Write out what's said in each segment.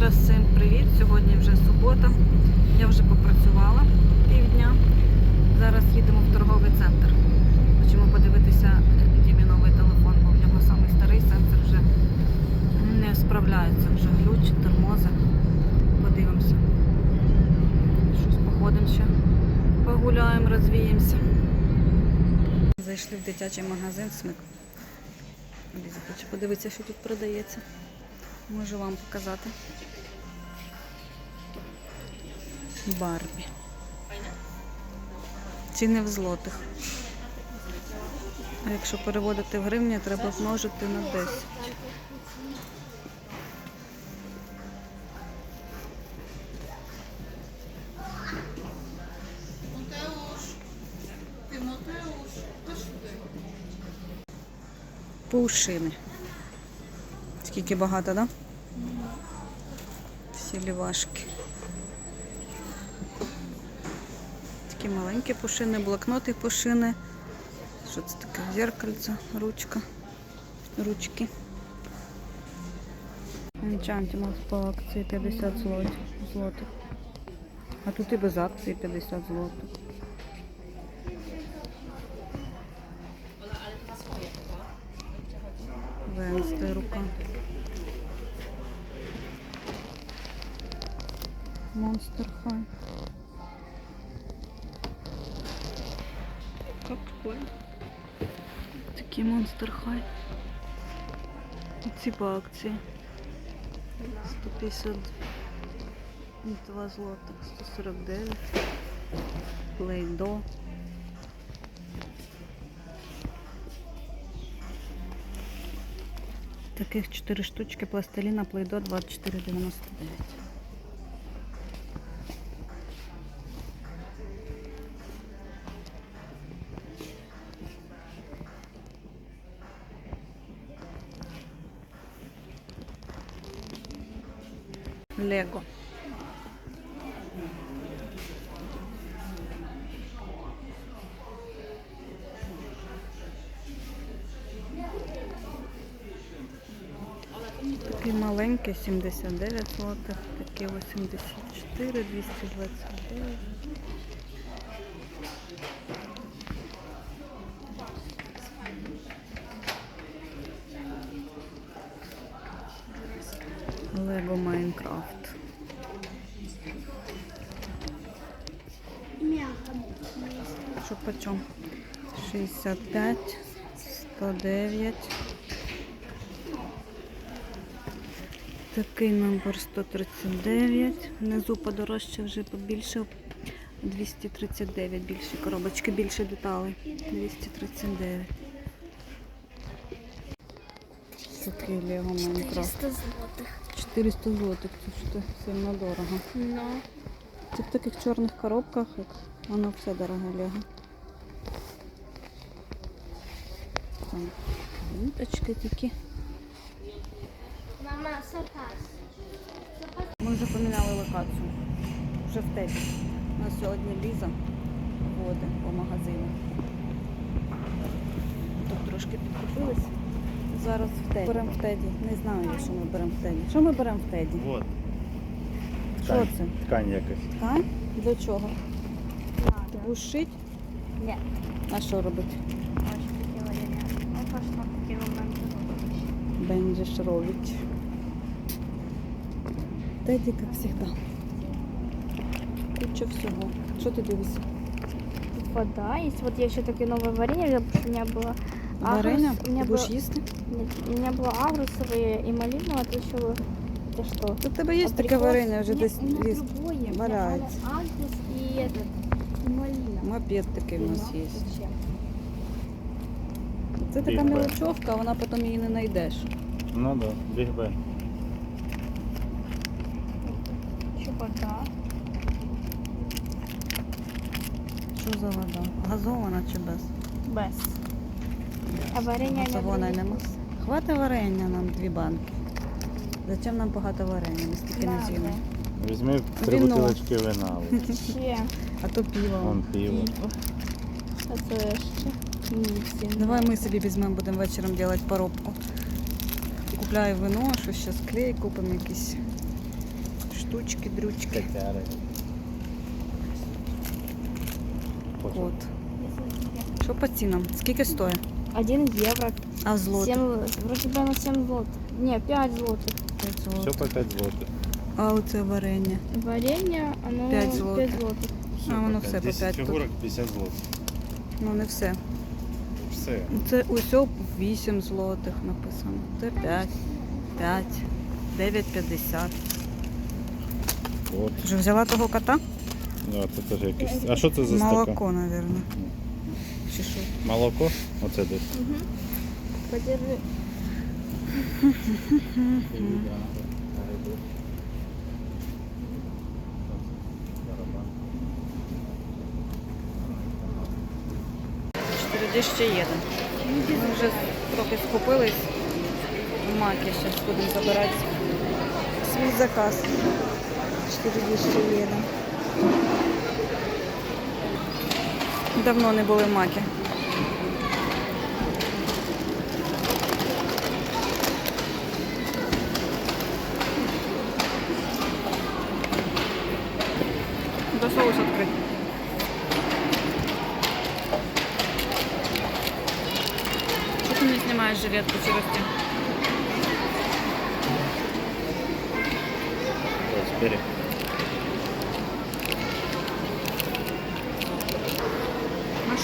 Раз всім привіт. Сьогодні вже субота. Я вже попрацювала півдня. Зараз їдемо в торговий центр. Хочемо подивитися Дімі новий телефон, бо в нього самий старий сенсор вже не справляється. Вже глючить, тормози. Подивимося. Щось походимо ще. Погуляємо, розвіємося. Зайшли в дитячий магазин смик. Хоче подивитися, що тут продається. Можу вам показати. Барбі. Ціни в злотих. А якщо переводити в гривні, треба множити на 10. Пушини. Скільки багато, так? Да? Лівашки. Такі маленькі пушини, блокноти пушини. Що це таке? Зеркальце, ручка, ручки. Enchantimals по акції 50 злотих. А тут і без акції 50 злотих. Венсти рука. Монстер Хай. Как прикольно. Такий Монстер Хай. Ці по акції. 152 злотих, 149. Плейдо. Таких 4 штучки пластиліна Плейдо 24,99. Лего. Такий маленький 79 злотих, такі 84, 229. Лего Майнкрафт. Що по чому? 65, 109. Такий номер 139. Внизу подорожче вже побільше. 239 більші коробочки, більше деталей. 239. Такий Лего Майнкрафт. 400 злотих. 400 злотих, це то сильно дорого. Ну, Це в таких чорних коробках, як воно все дороге Лего. Там ниточки такі. мама, сапас. Ми вже поміняли локацію. Вже в Теді. У нас сьогодні Ліза водить по магазину. Тут трошки підкупились. Зараз в Теді. Беремо в Теді. Не знаю, я, що ми беремо в Теді. Що ми беремо в Теді? Вот. Що Ткань, це? ткань якась. Ткань? Для чого? Ти будеш шити? Ні. А що робити? Ось такі варіанти. Я пошла такі моменти. Будеш робити. Теді, як завжди. Куча всього. Що ти дивишся? Вода есть. Вот я еще такие новые варенья взяла, потому что у меня было Варення? агрус- У Ти меня, будеш было, їсти? нет, у меня было агрусовые и малиновые. Это еще это что? У тебе є таке Абрикос? варення вже Нет, десь у меня є. другое. У меня валяется. Агрус и этот, и малина. Мопед такий у нас Ну, є. зачем? Це така Біг Бен. мелочовка, вона потім її не знайдеш. Ну да, біг Бен. Еще вода. Що за вода? Газована чи без? Без. А варенье Газована нема. Хватить варення нам дві банки. Зачем нам багато варення? Ми стільки не з'їмо. Візьми три Віно. бутилочки вина. Ще. А то пиво. Вон пиво. А це ще. Ні, Давай ми собі візьмемо, будемо вечором робити поробку. Купляю вино, що ще склей, купимо якісь штучки, дрючки. Котяри. Кот. Що по цінам? Скільки стоїть? 1 евро. А в 7, злотих? вроде бы на 7 злотых. Не, 5 злотых. П'ять Все злотих. по 5 злотих. А оце варення. Варенье, оно Пять 5 злотых. злотых. Все А, воно по все по 10 п'ять тут. фігурок 50 злотих. Ну не все. Все. Це усьо 8 злотих написано. Це 5, 5, 9,50. От. Вже взяла того кота? Да, це теж якийсь. А що це за стакан? Молоко, мабуть. Чи що? Молоко? Оце десь. Угу. Подержи. їде. Ми вже трохи скупились в макі, зараз будемо забирати свій заказ. 4 їде. Давно не були в макі. До соус відкрити. Что ты не снимаешь жилетку Черости? Ось, бери.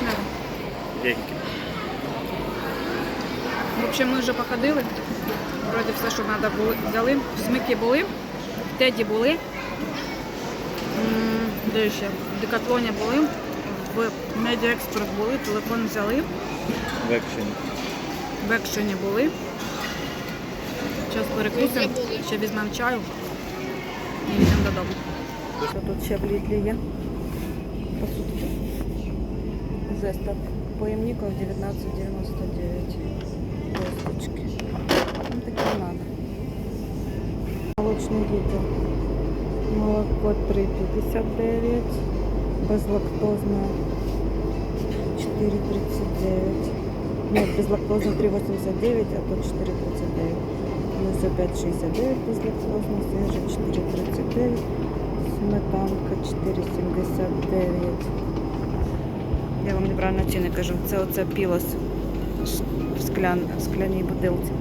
Машина. Деньги. В общем, ми вже походили. Вроді все, що треба було, взяли. В смики були, теді були. Де ще? В Декатлоні були, в Expert були, телефон взяли, В екшені. в екшені були. Зараз перекусимо, ще візьмемо чаю і йдемо додому. Що тут ще в Лідлі є? Посудки. Зестав. Поємников 19,99. Косточки. Ну, таке надо. Молочний літр. Молоко 3,59. Безлактозне 4,39. Нет, безлактозне 3,89, а то 4,39. Мясо 5,69 безлактозне, свіже 4,39. Сметанка 4,79. Я вам неправильно ціни кажу. Це оце пілос в склян, в скляній бутилці.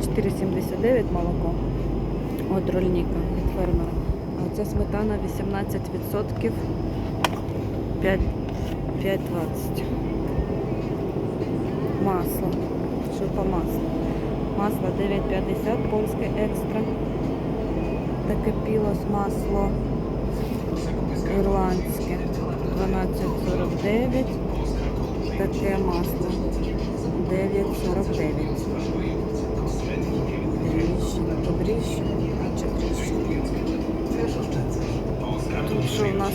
4,79 молоко від рольника, від фермера. А оця сметана 18%, 5 5,20. Масло. Що по маслу? Масло 9,50, польське екстра. Таке пілос масло Таке масло 9,49. Дріжджі, подріжджі, а чи дріжджі? Тут що у нас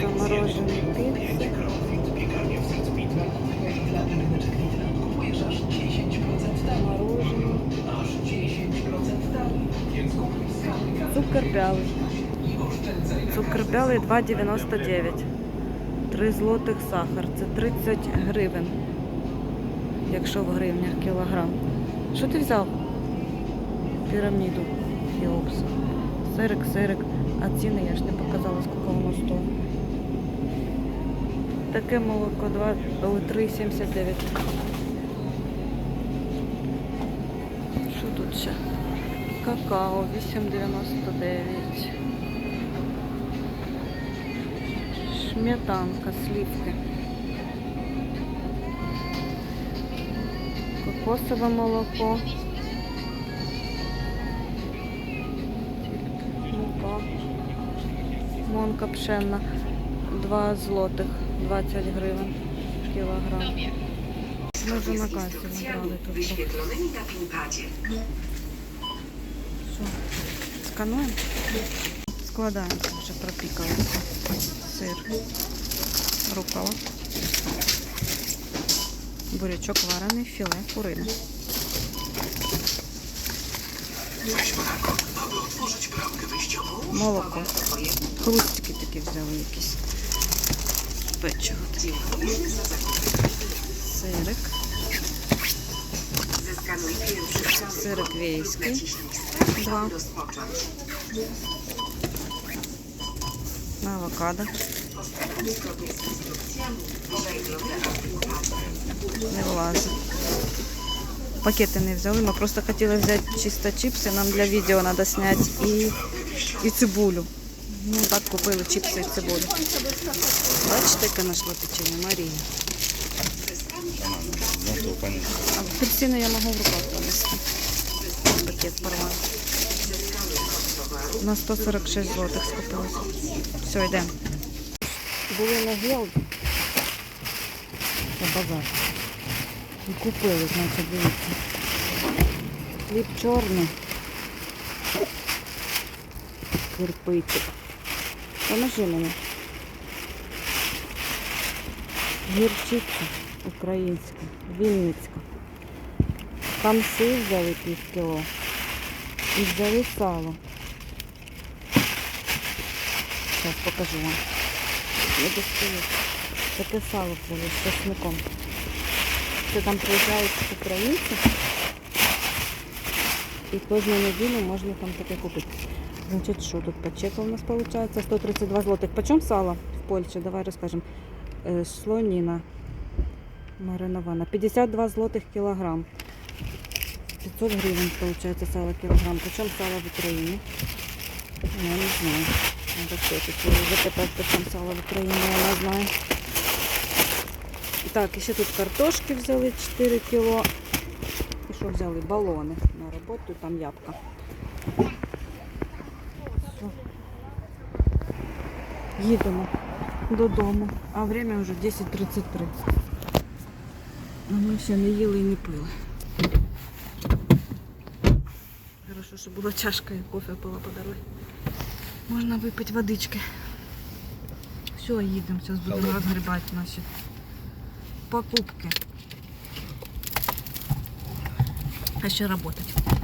заморожені піци. Цукор бялий. Цукор бялий 2,99. 3 злотих сахар. Це 30 гривень. Якщо в гривнях кілограм. Що ти взяв? Піраміду Хіопс. Сирик, сирик. А ціни я ж не показала, скільки воно стоїть. Таке молоко 2, о, 3,79. Що тут ще? Какао 8,99. Сметанка, сливки. Кокосове молоко. Мука. Монка пшенна. 2 злотих, 20 гривень кілограм. Ми вже на касі набрали тут. Що? Скануємо? Складаємо, вже пропікалося. Сир. Рукола. Бурячок варений, філе, курина. Молоко. Хрустики такі взяли якісь. Печиво. таке. Сирик. Сир квейський. Два. Авокадо. Не влазить. Пакети не взяли. Ми просто хотіли взяти чисто чипси. Нам для відео треба зняти і, і цибулю. Ну так купили чипси і цибулю. Бачите, яка знайшла печення Марія. Ну, то понятно. А апельсины я могу в руках пронести. Пакет порвать. На 146 злотих скупилось. Все, йдемо. Були на гелді. Це базар. І купили, значить, дивіться. Хліб чорний. Кирпичик. Поможи мені. Гірчиця українська, вінницька. Там сир взяли пів кіло. І взяли сало. Зараз покажу вам. Я достаю. Таке сало взяли з чесником. Це там приїжджають українці. І кожну неділю можна там таке купити. Значить, що тут по чеку у нас виходить? 132 злотих. Почем сало в Польщі? Давай розкажемо. Е, Слоніна маринована. 52 злотих кілограм. 500 гривень, получается, сало килограмм. Почем сало в Украине? Я не знаю. Надо все-таки запитать, почем в Украине, я не знаю. Так, і ще тут картошки взяли 4 кіло. І що взяли? Балони на роботу, там ябка. Все. Їдемо додому. А время вже 10.33. А ми ще не їли і не пили. Хорошо, що була чашка і кофе пила по дорозі. Можна випити водички. Все, їдемо, зараз будемо розгрібати наші покупки. А ще працювати.